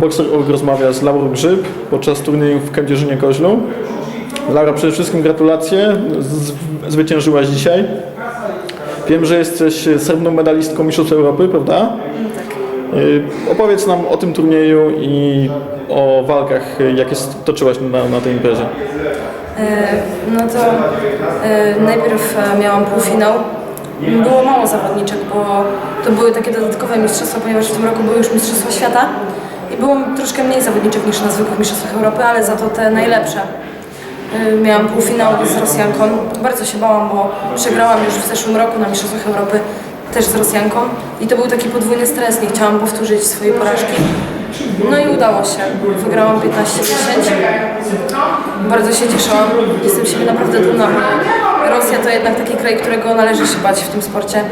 Boxer.org rozmawia z Laurą Grzyb podczas turnieju w Kędzierzynie Koźlu. Laura, przede wszystkim gratulacje. Zwyciężyłaś dzisiaj. Wiem, że jesteś srebrną medalistką Mistrzostw Europy, prawda? Tak. Y, Opowiedz nam o tym turnieju i o walkach, y, jakie toczyłaś na, na tej imprezie. E, No to e, najpierw e, miałam półfinał. Było mało zawodniczek, bo to były takie dodatkowe mistrzostwa, ponieważ w tym roku były już Mistrzostwa Świata troszkę mniej zawodniczek niż na zwykłych Mistrzostwach Europy, ale za to te najlepsze. E, Miałam półfinał z Rosjanką. Bardzo się bałam, bo przegrałam już w zeszłym roku na Mistrzostwach Europy też z Rosjanką i to był taki podwójny stres, nie chciałam powtórzyć swojej porażki. No i udało się. Wygrałam 15-10. Bardzo się cieszyłam. Jestem siebie naprawdę dumna. Rosja to jednak taki kraj, którego należy się bać w tym sporcie.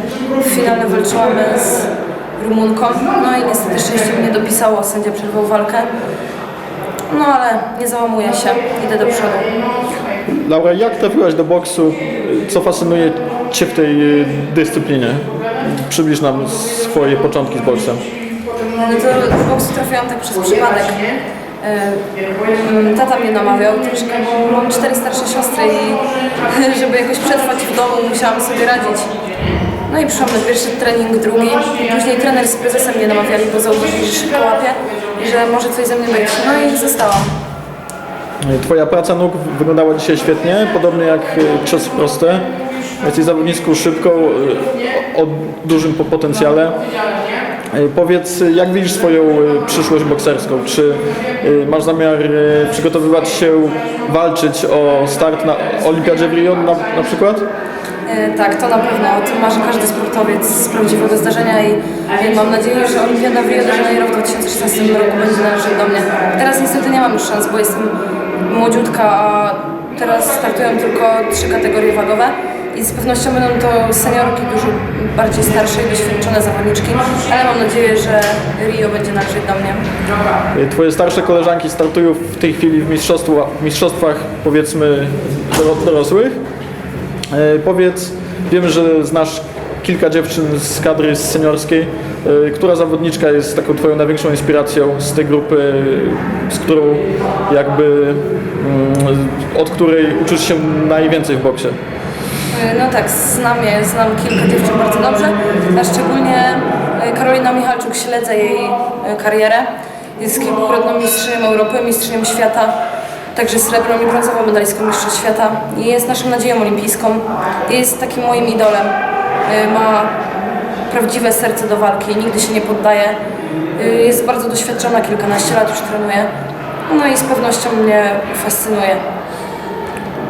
W finale walczyłam z Rumunką. No i niestety szczęście mnie dopisało. Sędzia przerwał walkę. No ale nie załamuję się. Idę do przodu. Laura, jak trafiłaś do boksu? Co fascynuje Cię w tej y, dyscyplinie? Przybliż nam swoje początki z boksem. No to do boksu trafiłam tak przez przypadek. E, mm, Tata mnie namawiał troszkę, bo mam cztery starsze siostry i żeby jakoś przetrwać w domu musiałam sobie radzić. No i przyszłam na pierwszy trening, drugi. Później trener z prezesem mnie namawiali, bo zauważyli, że szybko łapię i że może coś ze mnie być. No i zostałam. Y, Twoja praca nóg wyglądała dzisiaj świetnie, podobnie jak y, krzes proste. Jesteś zawodniczką szybką, y, o dużym po- potencjale. Y, Powiedz, y, jak widzisz swoją y, przyszłość bokserską? Czy y, masz zamiar y, przygotowywać się, walczyć o start na Olimpiadzie w Rio na, na przykład? E, Tak, to na pewno. O tym marzy każdy sportowiec z prawdziwego zdarzenia i mam nadzieję, że Olimpiada w Rio de Janeiro w 2016 roku będzie należeć do mnie. Teraz niestety nie mam już szans, bo jestem młodziutka, a teraz startują tylko trzy kategorie wagowe i z pewnością będą to seniorki dużo bardziej starsze i doświadczone zawodniczki, ale mam nadzieję, że Rio będzie należeć do mnie. Y, Twoje starsze koleżanki startują w tej chwili w mistrzostwach, w mistrzostwach powiedzmy doro- dorosłych. E, Powiedz, wiem, że znasz kilka dziewczyn z kadry seniorskiej. E, Która zawodniczka jest taką Twoją największą inspiracją z tej grupy, z którą jakby, mm, od której uczysz się najwięcej w boksie? No tak, znam je, znam kilka dziewczyn bardzo dobrze, a szczególnie e, Karolina Michalczuk, śledzę jej e, karierę. Jest kilkukrotną mistrzynią Europy, mistrzynią świata, także srebrną i brązową medalistką mistrzostw świata. Jest naszą nadzieją olimpijską. Jest takim moim idolem. E, Ma prawdziwe serce do walki, nigdy się nie poddaje. E, Jest bardzo doświadczona, kilkanaście lat już trenuje. No i z pewnością mnie fascynuje.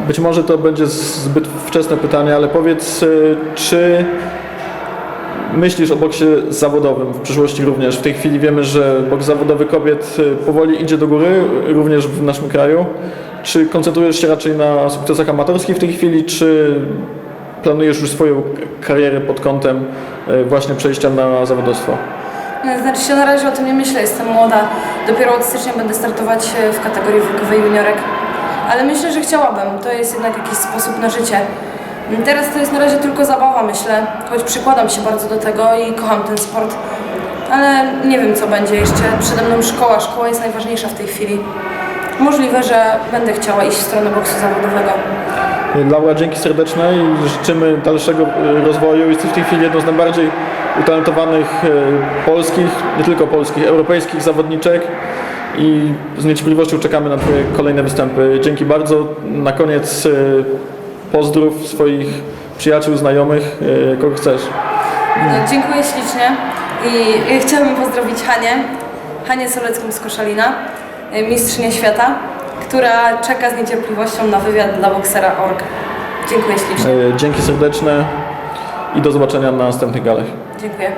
Być może to będzie zbyt wczesne pytanie, ale powiedz, y, czy myślisz o boksie zawodowym w przyszłości również? W tej chwili wiemy, że boks zawodowy kobiet y, powoli idzie do góry, również w naszym kraju. Czy koncentrujesz się raczej na sukcesach amatorskich w tej chwili, czy planujesz już swoją karierę pod kątem y, właśnie przejścia na zawodowstwo? Znaczy się na razie o tym nie myślę, jestem młoda. Dopiero od stycznia będę startować w kategorii wiekowej juniorek. Ale myślę, że chciałabym. To jest jednak jakiś sposób na życie. Teraz to jest na razie tylko zabawa, myślę, choć przykładam się bardzo do tego i kocham ten sport. Ale nie wiem co będzie jeszcze. Przede mną szkoła. Szkoła jest najważniejsza w tej chwili. Możliwe, że będę chciała iść w stronę boksu zawodowego. Laura, dzięki serdeczne i życzymy dalszego y, rozwoju. Jesteś w tej chwili jedną z najbardziej utalentowanych y, polskich, nie tylko polskich, europejskich zawodniczek i z niecierpliwością czekamy na Twoje kolejne występy. Dzięki bardzo. Na koniec y, pozdrów swoich przyjaciół, znajomych, y, kogo chcesz. No, dziękuję ślicznie i i chciałabym pozdrowić Hanię, Hanię Solecką z Koszalina, y, mistrzynię świata, która czeka z niecierpliwością na wywiad dla boksera.org. Dziękuję ślicznie. Y, Dzięki serdeczne i do zobaczenia na następnych galach. Dziękuję.